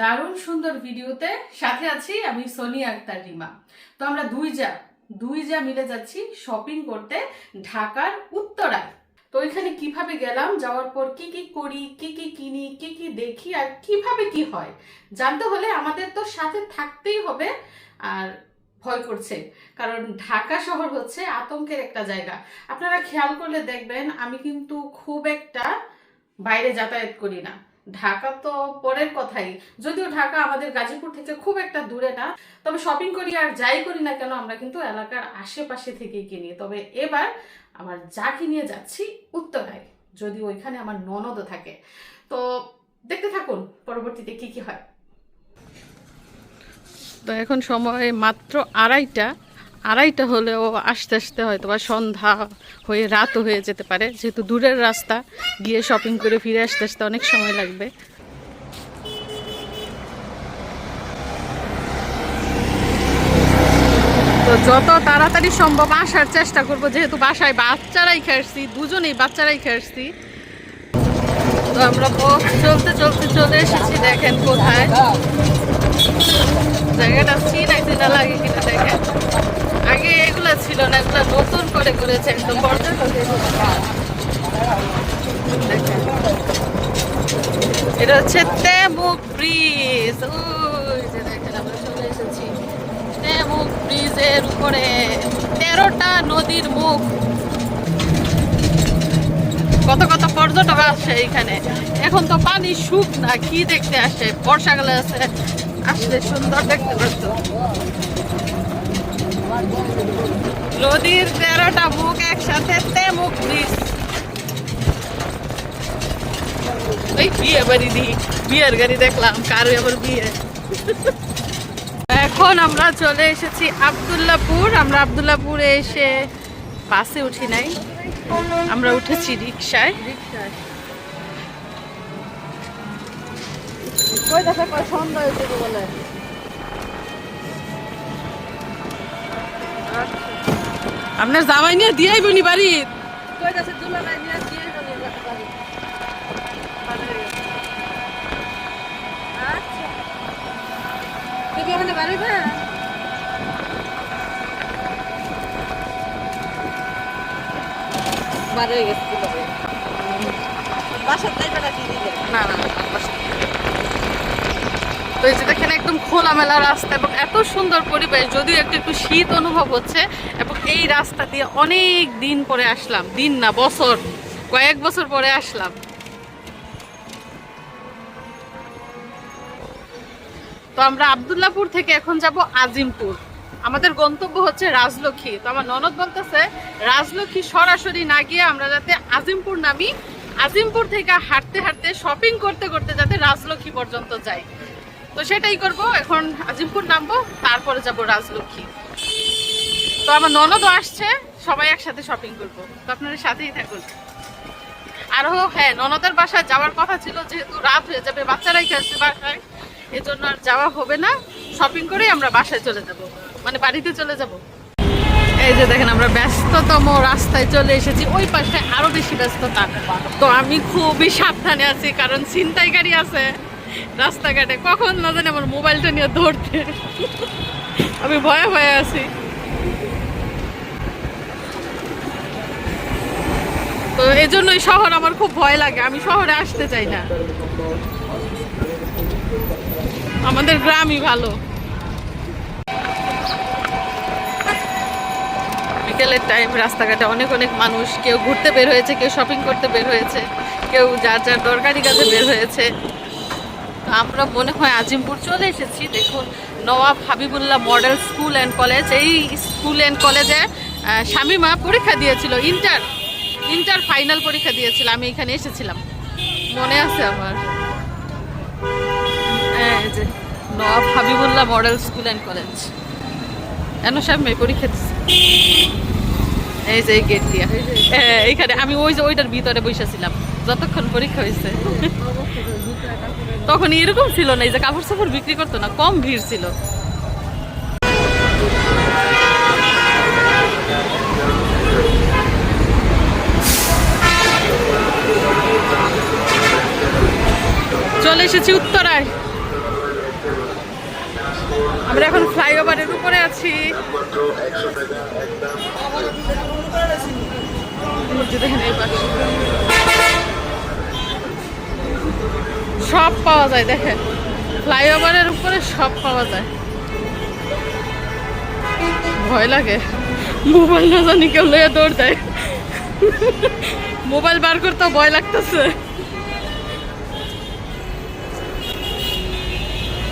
দারুণ সুন্দর ভিডিওতে সাথে আছি আমি সোনিয়া আক্তার রিমা। তো আমরা দুই যা দুই যা মিলে যাচ্ছি শপিং করতে ঢাকার উত্তরায়। তো ওইখানে কীভাবে গেলাম, যাওয়ার পর কি কি করি, কি কি কিনি, কি কি দেখি আর কীভাবে কি হয়, জানতে হলে আমাদের তো সাথে থাকতেই হবে আর ভয় করছে। কারণ ঢাকা শহর হচ্ছে আতঙ্কের একটা জায়গা। আপনারা খেয়াল করলে দেখবেন, আমি কিন্তু খুব একটা বাইরে যাতায়াত করি না। ঢাকা তো পরের কথাই। যদিও ঢাকা আমাদের গাজীপুর থেকে খুব একটা দূরে না, তবে শপিং করি আর যাই করি না কেন আমরা কিন্তু এলাকার আশেপাশে থেকেই কিনি। তবে এবার আমার যা কিনিয়ে যাচ্ছি উত্তরায় যদি ওইখানে আমার ননদও থাকে। তো দেখতে থাকুন, পরবর্তীতে কি কি হয়। তো এখন সময় মাত্র আড়াইটা। আড়াইটা হলেও আস্তে আস্তে হয়তো বা সন্ধ্যা হয়ে রাতও হয়ে যেতে পারে। যেহেতু দূরের রাস্তা, গিয়ে শপিং করে ফিরে আসতে আসতে অনেক সময় লাগবে। তো যত তাড়াতাড়ি সম্ভব আসার চেষ্টা করব, যেহেতু বাসায় বাচ্চারাই খেয়েছি দুজনেই বাচ্চারাই খেয়েছি তো আমরা পথ চলতে চলতে চলে এসেছি, দেখেন কোথায়। জায়গাটা চিনাই চিনা লাগে কিনা দেখেন। আগে এগুলা ছিল না, এগুলা নতুন করে করেছে একদম পর্যটক এটা হচ্ছে তেমুক ব্রিজ। দেখেন আমরা চলে এসেছি। ব্রিজের উপরে তেরোটা নদীর মুখ। কত কত পর্যটক আসে এখানে এখন তো পানি সুখ না, কি দেখতে আসে? বর্ষাকালে আছে আসলে সুন্দর দেখতে পাচ্ছ। নদীর তেরোটা মুখ একসাথে তেমুক ব্রিজ ওই বিয়ে বাড়ি দি, বিয়ের গাড়ি দেখলাম আবার বিয়ে। এখন আমরা চলে এসেছি আবদুল্লাপুর। আমরা আবদুল্লাপুরে এসে বাসে উঠি নাই। আমরা উঠেছি রিক্সায় কই দেখা কয় সন্ধ্যা হয়েছে বলে আপনার জামাই নিয়ে দিয়েই বনি বাড়ি। আচ্ছা তুই না গেছে বাসার না না না বাসার তো এই যে দেখেন একদম খোলামেলা রাস্তা এবং এত সুন্দর পরিবেশ, যদিও একটু একটু শীত অনুভব হচ্ছে এবং এই রাস্তা দিয়ে অনেক দিন পরে আসলাম। দিন না, বছর, কয়েক বছর পরে আসলাম। তো আমরা আবদুল্লাপুর থেকে এখন যাব আজিমপুর। আমাদের গন্তব্য হচ্ছে রাজলক্ষ্মী। তো আমার ননদ বলতেছে, রাজলক্ষ্মী সরাসরি না গিয়ে আমরা যাতে আজিমপুর নামি, আজিমপুর থেকে হাঁটতে হাঁটতে শপিং করতে করতে যাতে রাজলক্ষ্মী পর্যন্ত যাই। তো সেটাই করব। এখন আজিমপুর নামবো, তারপরে যাব রাজলক্ষ্মী। তো আমার ননদও আসছে, সবাই একসাথে শপিং করব। তো আপনারা সাথেই থাকুন। আর হ্যাঁ ননদের বাসায় যাওয়ার কথা ছিল, যেহেতু রাত হয়ে যাবে, বাচ্চারাই খেলছে বাসায়, এজন্য আর যাওয়া হবে না। শপিং করেই আমরা বাসায় চলে যাব। মানে বাড়িতে চলে যাব। এই যে দেখেন, আমরা ব্যস্ততম রাস্তায় চলে এসেছি। ওই পাশে আরও বেশি ব্যস্ততা। তো আমি খুবই সাবধানে আছি, কারণ ছিনতাইকারী আছে। রাস্তাঘাটে কখন না জানি আমার মোবাইলটা নিয়ে ধরতে আমি ভয়ে ভয়ে আছি। তো এই জন্যই শহর আমার খুব ভয় লাগে, আমি শহরে আসতে চাই না। আমাদের গ্রামই ভালো। বিকেলের টাইম রাস্তাঘাটে অনেক অনেক মানুষ, কেউ ঘুরতে বের হয়েছে, কেউ শপিং করতে বের হয়েছে, কেউ যার যার দরকারি কাজে বের হয়েছে। তো আমরা মনে হয় আজিমপুর চলে এসেছি। দেখুন Nawab Habibullah model school and college এই স্কুল অ্যান্ড কলেজে শামিমা পরীক্ষা দিয়েছিল ইন্টার ইন্টার ফাইনাল পরীক্ষা দিয়েছিল। আমি এখানে এসেছিলাম। মনে আছে আমার? হ্যাঁ, যে Nawab Habibullah model school and college সাহেব মেয়ে পরীক্ষা এই যে গেট দিয়া। হ্যাঁ এইখানে আমি ওই যে ওইটার ভিতরে বসেছিলাম যতক্ষণ পরীক্ষা হয়েছে তখন এরকম ছিল না, এই যে কাপড় সাপড় বিক্রি করতো না, কম ভিড় ছিল। চলে এসেছি উত্তরায়। আমরা এখন ফ্লাইওভারের উপরে আছি। দেখেন এই পাশে। সব পাওয়া যায়, দেখেন। ফ্লাইওভারের উপরে সব পাওয়া যায়। ভয় লাগে। মোবাইল না জানি কেউ লয়ে দৌড় দেয়। মোবাইল বার করতে ভয় লাগতেছে।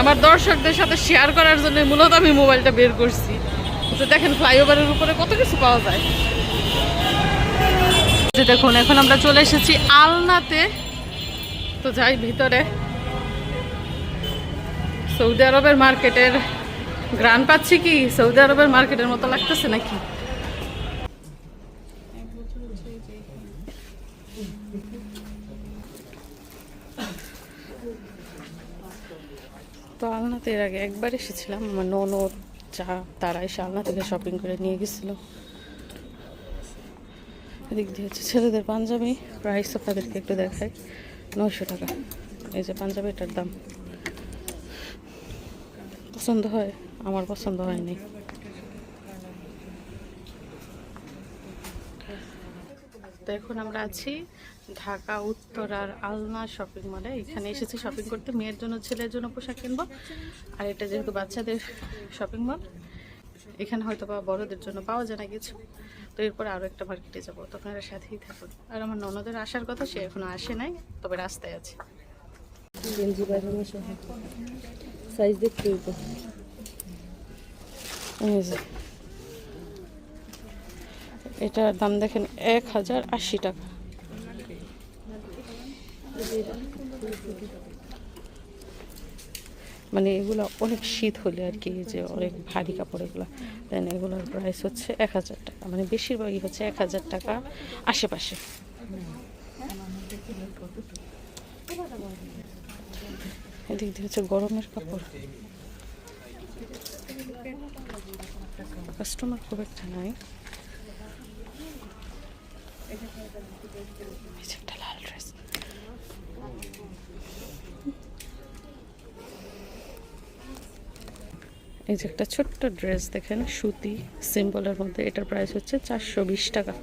আমার দর্শকদের সাথে শেয়ার করার জন্য মূলত আমি মোবাইলটা বের করছি। তো দেখেন, ফ্লাইওভারের উপরে কত কিছু পাওয়া যায়। দেখুন, এখন আমরা চলে এসেছি আলনাতে। তো যাই ভিতরে। সৌদি আরবের মার্কেটের গ্রান পাচ্ছি কি? সৌদি আরবের মার্কেটের মতো লাগতেছে নাকি? তো আলনাতে এর আগে একবার এসেছিলাম, আমার ননদ চা তারা এসে আলনা থেকে শপিং করে নিয়ে গেছিল। এদিক দিয়ে হচ্ছে ছেলেদের পাঞ্জাবি প্রাইস আপনাদেরকে একটু দেখাই। নয়শো টাকা। এই যে পাঞ্জাবিটার দাম। পছন্দ হয়? আমার পছন্দ হয়নি। তো এখন আমরা আছি ঢাকা উত্তরার আলনা শপিং মলে এখানে এসেছি শপিং করতে। মেয়ের জন্য, ছেলের জন্য পোশাক কিনবো। আর এটা যেহেতু বাচ্চাদের শপিং মল এখানে হয়তো বা বড়দের জন্য পাওয়া যায় না কিছু। তো এরপর আরও একটা মার্কেটে যাব, তো আপনারা সাথেই থাকুন। আর আমার ননদের আসার কথা সে এখনও আসে নাই, তবে রাস্তায় আছে। গেঞ্জি সাইজ এটার দাম দেখেন এক হাজার আশি টাকা। মানে এগুলো অনেক শীত হলে আর কি যে অনেক ভারী কাপড় এগুলো। দেন এগুলোর প্রাইস হচ্ছে এক হাজার টাকা। মানে বেশিরভাগই হচ্ছে এক হাজার টাকা আশেপাশে। এদিক দিয়ে হচ্ছে গরমের কাপড়। কাস্টমার খুব একটা নাই। এই যে একটা ছোট্ট ড্রেস দেখেন, সুতি সিম্পলের মধ্যে, এটার প্রাইস হচ্ছে চারশো বিশ টাকা।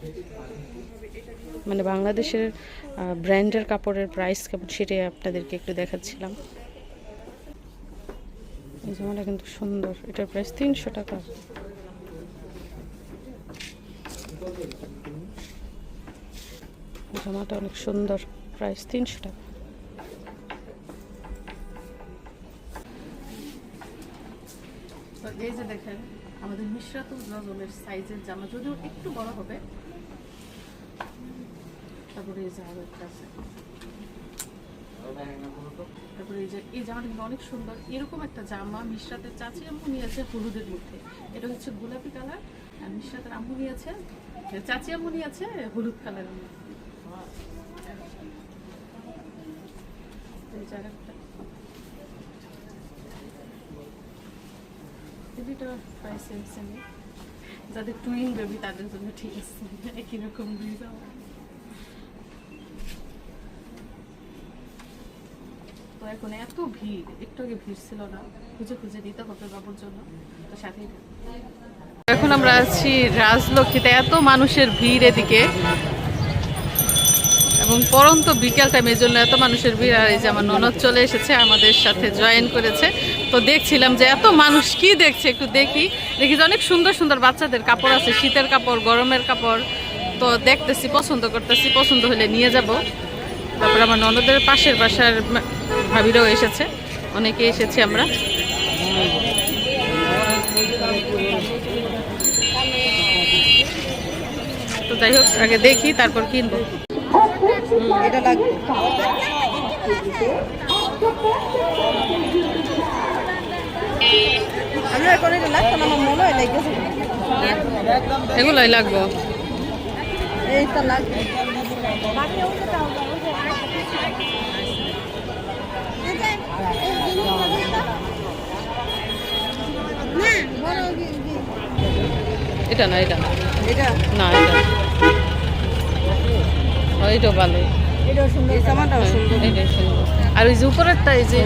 মানে বাংলাদেশের ব্র্যান্ডের কাপড়ের প্রাইস কেমন সেটাই আপনাদেরকে একটু দেখাচ্ছিলাম। এই জামাটা কিন্তু সুন্দর, এটার প্রাইস তিনশো টাকা। জামাটা অনেক সুন্দর প্রাইস তিনশো টাকা। তো এই যে দেখেন, আমাদের মিশ্রাতুল নজমের সাইজের জামা, যদিও একটু বড় হবে। তারপরে এই যে একটা আছে। তারপরে এই যে, এই জামাটা কিন্তু অনেক সুন্দর। এরকম একটা জামা মিশ্রাতের চাচি আম্মু নিয়েছে হলুদের মধ্যে। এটা হচ্ছে গোলাপি কালার, আর মিশ্রাতের আম্মু নিয়েছে চাচি আম্মু নিয়েছে হলুদ কালারের মধ্যে। যাদের টুইন বেবি তাদের জন্য ঠিক আছে একই রকম তো এখন এত ভিড়, একটু আগে ভিড় ছিল না। খুঁজে খুঁজে দিতে হবে বাবুর জন্য। তো সাথেই। এখন আমরা আছি রাজলক্ষ্মীতে, এত মানুষের ভিড় এদিকে। এবং পরন্ত বিকেল টাইমের জন্য এত মানুষের ভিড়। আর এই যে আমার ননদ চলে এসেছে, আমাদের সাথে জয়েন করেছে। তো দেখছিলাম যে এত মানুষ কি দেখছে একটু দেখি। দেখি যে অনেক সুন্দর সুন্দর বাচ্চাদের কাপড় আছে শীতের কাপড় গরমের কাপড়। তো দেখতেছি পছন্দ করতেছি পছন্দ হলে নিয়ে যাব। তারপর আমার ননদের পাশের বাসার ভাবিরাও এসেছে। অনেকে এসেছি আমরা। তো যাই হোক আগে দেখি তারপর কিনবো। এটা লাগবে আমি এখন এটা লাগতো না আমার মনে হয় লাগতেছে এগুলোই লাগবো। এইটা লাগবে এটা না এটা এটা। না এটা ও, এটাও ভালো। এটাও সুন্দর। এটাই সুন্দর। আর ওই যে উপরেরটা এই যে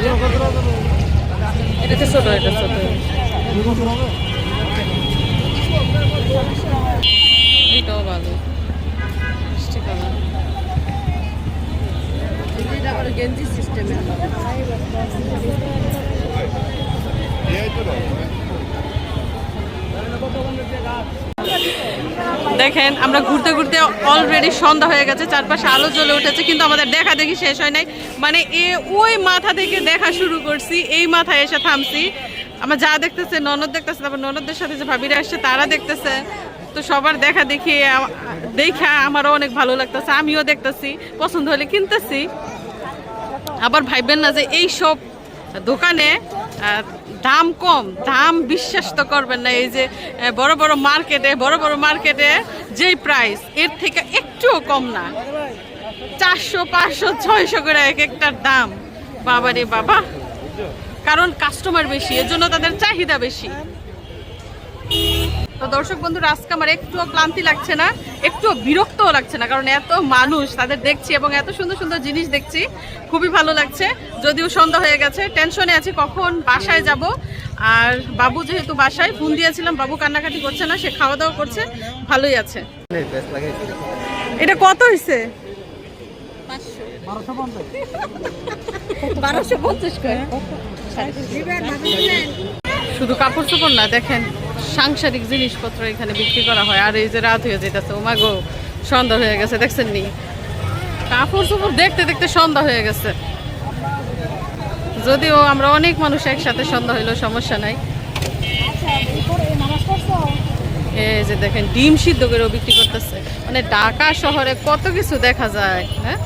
এটা- এটা ছোট এটা ছোট। এটাও ভালো। মিষ্টি কালার। এটা গেঞ্জি সিস্টেমের দেখেন, আমরা ঘুরতে ঘুরতে অলরেডি সন্ধ্যা হয়ে গেছে, চারপাশে আলো জ্বলে উঠেছে, কিন্তু আমাদের দেখা দেখি শেষ হয় নাই। মানে এ ওই মাথা থেকে দেখা শুরু করছি, এই মাথায় এসে থামছি। আমার যা দেখতেছে, ননদ দেখতেছে, তারপর ননদদের সাথে যে ভাবিরা আসছে তারা দেখতেছে। তো সবার দেখা দেখি দেখা আমারও অনেক ভালো লাগতেছে, আমিও দেখতেছি, পছন্দ হলে কিনতেছি। আবার ভাববেন না যে এই সব দোকানে দাম কম, দাম বিশ্বাস তো করবেন না। এই যে বড় বড় মার্কেটে, বড় বড় মার্কেটে যেই প্রাইস এর থেকে একটুও কম না। চারশো, পাঁচশো, ছয়শো করে এক একটার দাম। বাবা রে বাবা। কারণ কাস্টমার বেশি এর জন্য তাদের চাহিদা বেশি। তো দর্শক বন্ধুরা আজকে আমার একটুও ক্লান্তি লাগছে না একটুও বিরক্তও লাগছে না কারণ এত মানুষ তাদের দেখছি এবং এত সুন্দর সুন্দর জিনিস দেখছি খুবই ভালো লাগছে। যদিও সন্ধ্যা হয়ে গেছে টেনশনে আছি কখন বাসায় যাব। আর বাবু যেহেতু বাসায় ফোন দিয়েছিলাম বাবু কান্নাকাটি করছে না সে খাওয়া দাওয়া করছে ভালোই আছে। এটা কত হয়েছে বারোশো পঞ্চাশ শুধু কাপড় চোপড় না দেখেন। সাংসারিক জিনিসপত্র এখানে বিক্রি করা হয়। আর এই যে রাত হয়ে যেতেছে ওমা গো সন্ধ্যা হয়ে গেছে, দেখছেন নি? কাপড় চোপড় দেখতে দেখতে সন্ধ্যা হয়ে গেছে। যদিও আমরা অনেক মানুষ একসাথে সন্ধ্যা হইলেও সমস্যা নাই। এই যে দেখেন, ডিম সিদ্ধ করেও বিক্রি করতেছে। মানে ঢাকা শহরে কত কিছু দেখা যায় হ্যাঁ?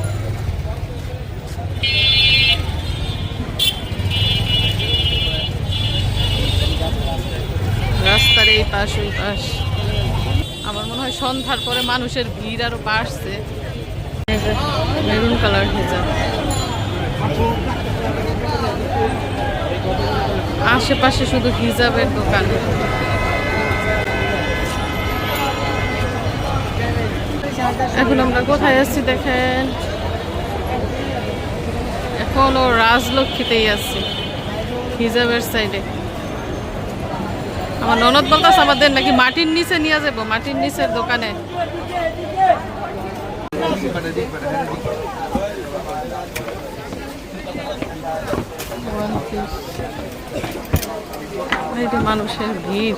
এই পাশ, ওই পাশ। আমার মনে হয় সন্ধ্যার পরে মানুষের ভিড় আরও বাড়ছে। মেরুন কালার হিজাব আশেপাশে শুধু হিজাবের দোকান। এখন আমরা কোথায় আছি দেখেন? এখনও রাজলক্ষ্মীতেই আছি, হিজাবের সাইডে আমার ননদ বলতেছে আমাদের নাকি মাটির নিচে নিয়ে যাব, মাটির নিচের দোকানে। মানুষের ভিড়।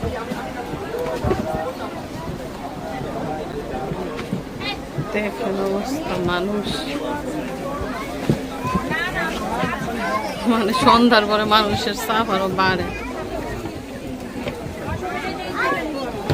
দেখেন অবস্থা, মানুষ। মানে সন্ধ্যার পরে মানুষের চাপ আরও বাড়ে এই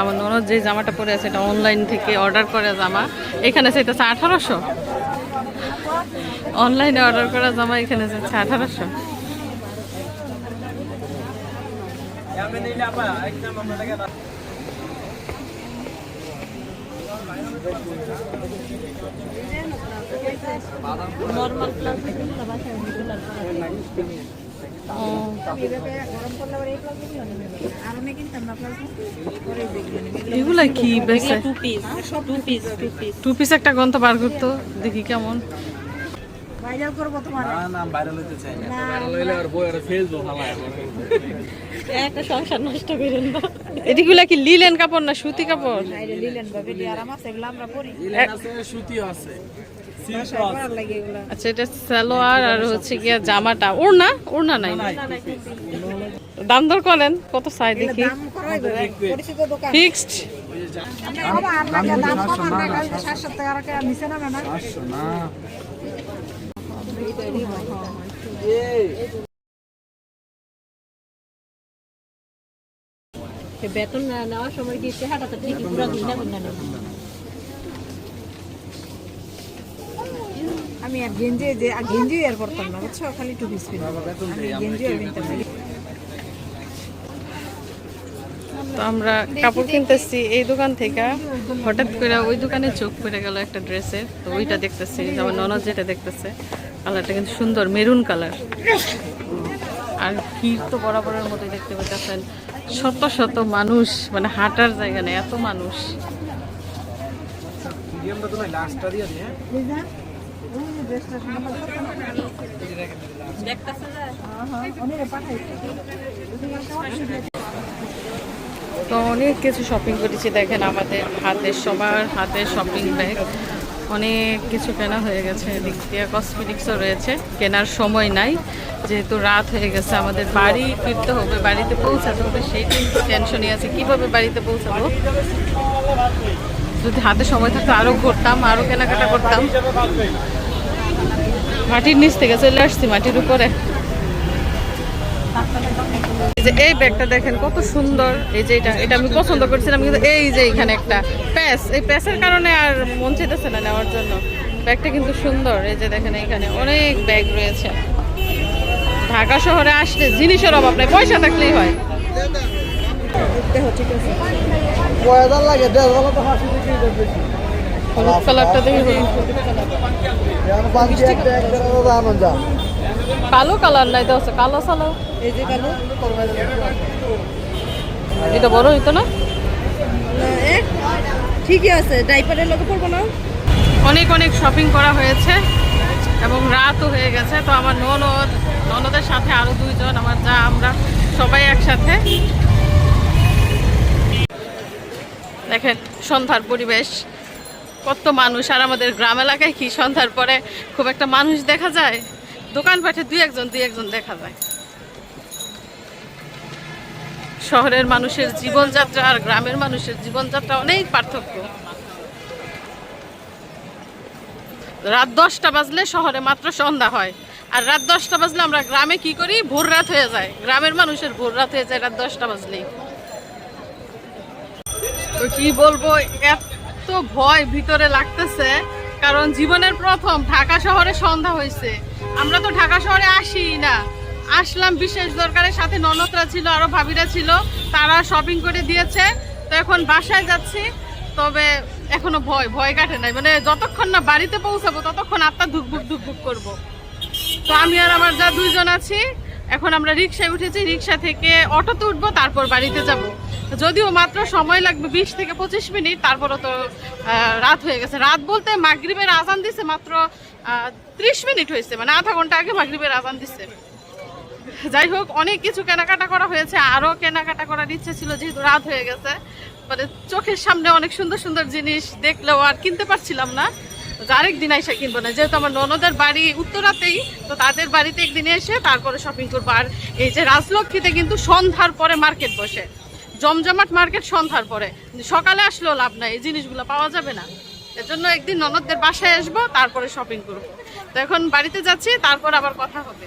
আমার ননদ যে জামাটা পরে আছে, এটা অনলাইন থেকে অর্ডার করে জামা। এখানে চাইতেছে আঠারোশো। অনলাইনে অর্ডার করা জামা, এখানে যাচ্ছে আঠারোশো। নর্মাল এগুলা কি বেছে? Two piece two piece two piece two piece একটা গন্ত বার করতো দেখি কেমন। ভাইরাল করব তোমার। না না ভাইরাল হইতে চাই না। ভাইরাল হইলে আর বই আর ফেসবুক হালায়। একটা সংসার নষ্ট করেন না। এটিগুলা কি লিলেন কাপড় না সুতি কাপড়? লিলেন ভাবে আরাম আছে এগুলো আমরা পরি। ইলেন আছে সুতিও আছে। সিল্কও আছে। ভালো লাগে এগুলো। আচ্ছা এটা সালোয়ার আর হচ্ছে গিয়া জামাটা। ওড়না? ওড়না নাই না? দাম দর করেন? কত চাই দেখি। ফিক্সড? বাবা বেতন না নেওয়ার সময় দিয়ে চেহারাটা ঠিকই পুরো ঘৃণা করে নেব আমি আর গেঞ্জি যে আর গেঞ্জি আর পরতাম না বুঝছ? খালি টু পিস পিন আমি গেঞ্জি আর পিনতাম তো আমরা কাপড় কিনতেছি এই দোকান থেকে। হঠাৎ করে ওই দোকানে চোখ পড়ে গেল একটা ড্রেসের তো ওইটা দেখতেছি আমার ননদ যেটা দেখতেছে। কালারটা কিন্তু সুন্দর মেরুন কালার। আর ভিড় তো বরাবরের মতোই দেখতে পাচ্ছেন। শত শত মানুষ মানে হাঁটার জায়গা নেই এত মানুষ। তো হ্যাঁ। তো অনেক কিছু শপিং করেছি দেখেন আমাদের হাতের সবার হাতের শপিং ব্যাগ অনেক কিছু কেনা হয়ে গেছে, এদিক দিয়ে কসমেটিক্সও রয়েছে, কেনার সময় নাই, যেহেতু রাত হয়ে গেছে, আমাদের বাড়ি ফিরতে হবে, বাড়িতে পৌঁছাতে হবে, সেই টেনশনই আছে, কীভাবে বাড়িতে পৌঁছাবো? যদি হাতে সময় থাকতো আরও ঘুরতাম আরও কেনাকাটা করতাম। মাটির নিচ থেকে চলে আসছি, মাটির উপরে। এই যে এই ব্যাগটা দেখেন কত সুন্দর। এই যে এটা এটা আমি পছন্দ করছিলাম কিন্তু এই যে এখানে একটা প্যাস এই প্যাসের কারণে আর মন চাইতেছে না নেওয়ার জন্য। ব্যাগটা কিন্তু সুন্দর এই যে দেখেন এখানে অনেক ব্যাগ রয়েছে। ঢাকা শহরে আসলে জিনিসের অভাব নেই পয়সা থাকলেই হয়। হলুদ কালারটা দেখি কালো কালার নাই তো আছে কালো সালো। এই যে কালো এটা বড় হইতো না? ঠিকই আছে ডাইপারের লোকে পড়ব না। অনেক অনেক শপিং করা হয়েছে এবং রাতও হয়ে গেছে। তো আমার ননদ ননদের সাথে আরও দুইজন আমার যা আমরা সবাই একসাথে। দেখেন সন্ধ্যার পরিবেশ। কত মানুষ আর আমাদের গ্রাম এলাকায় কি সন্ধ্যার পরে খুব একটা মানুষ দেখা যায়? দোকানপাটে দুই একজন দুই একজন দেখা যায়। শহরের মানুষের জীবনযাত্রা আর গ্রামের মানুষের জীবনযাত্রা অনেক পার্থক্য। রাত দশটা বাজলে শহরে মাত্র সন্ধ্যা হয়। আর রাত দশটা বাজলে আমরা গ্রামে কি করি? ভোর রাত হয়ে যায়। গ্রামের মানুষের ভোর রাত হয়ে যায় রাত দশটা বাজলেই। তো কি বলব, এত ভয় ভিতরে লাগতেছে, কারণ জীবনের প্রথম ঢাকা শহরে সন্ধ্যা হয়েছে। আমরা তো ঢাকা শহরে আসি না। আসলাম, বিশেষ দরকারের সাথে ননদরা ছিল, আরও ভাবিরা ছিল, তারা শপিং করে দিয়েছে। তো এখন বাসায় যাচ্ছি, তবে এখনও ভয় ভয় কাটে নাই। মানে যতক্ষণ না বাড়িতে পৌঁছাবো, ততক্ষণ আত্মা ধুকবুক ধুকবুক করব। তো আমি আর আমার যা দুইজন আছি, এখন আমরা রিক্সায় উঠেছি রিক্সা থেকে অটোতে উঠবো, তারপর বাড়িতে যাব। যদিও মাত্র সময় লাগবে বিশ থেকে পঁচিশ মিনিট, তারপরও তো রাত হয়ে গেছে। রাত বলতে মাগরিবের আজান দিছে মাত্র ত্রিশ মিনিট হয়েছে মানে আধা ঘণ্টা আগে মাগরিবের আজান দিচ্ছে যাই হোক, অনেক কিছু কেনাকাটা করা হয়েছে আরও কেনাকাটা করার ইচ্ছে ছিল, যেহেতু রাত হয়ে গেছে। মানে চোখের সামনে অনেক সুন্দর সুন্দর জিনিস দেখলেও আর কিনতে পারছিলাম না। আরেক দিন এসে কিনবো না। যেহেতু আমার ননদের বাড়ি উত্তরাতেই, তো তাদের বাড়িতে একদিনে এসে তারপরে শপিং করব। আর এই যে রাজলক্ষ্মীতে কিন্তু সন্ধ্যার পরে মার্কেট বসে। জমজমাট মার্কেট সন্ধ্যার পরে। সকালে আসলেও লাভ নাই, এই জিনিসগুলো পাওয়া যাবে না। এর জন্য একদিন ননদদের বাসায় আসব, তারপরে শপিং করব। তো এখন বাড়িতে যাচ্ছি, তারপর আবার কথা হবে।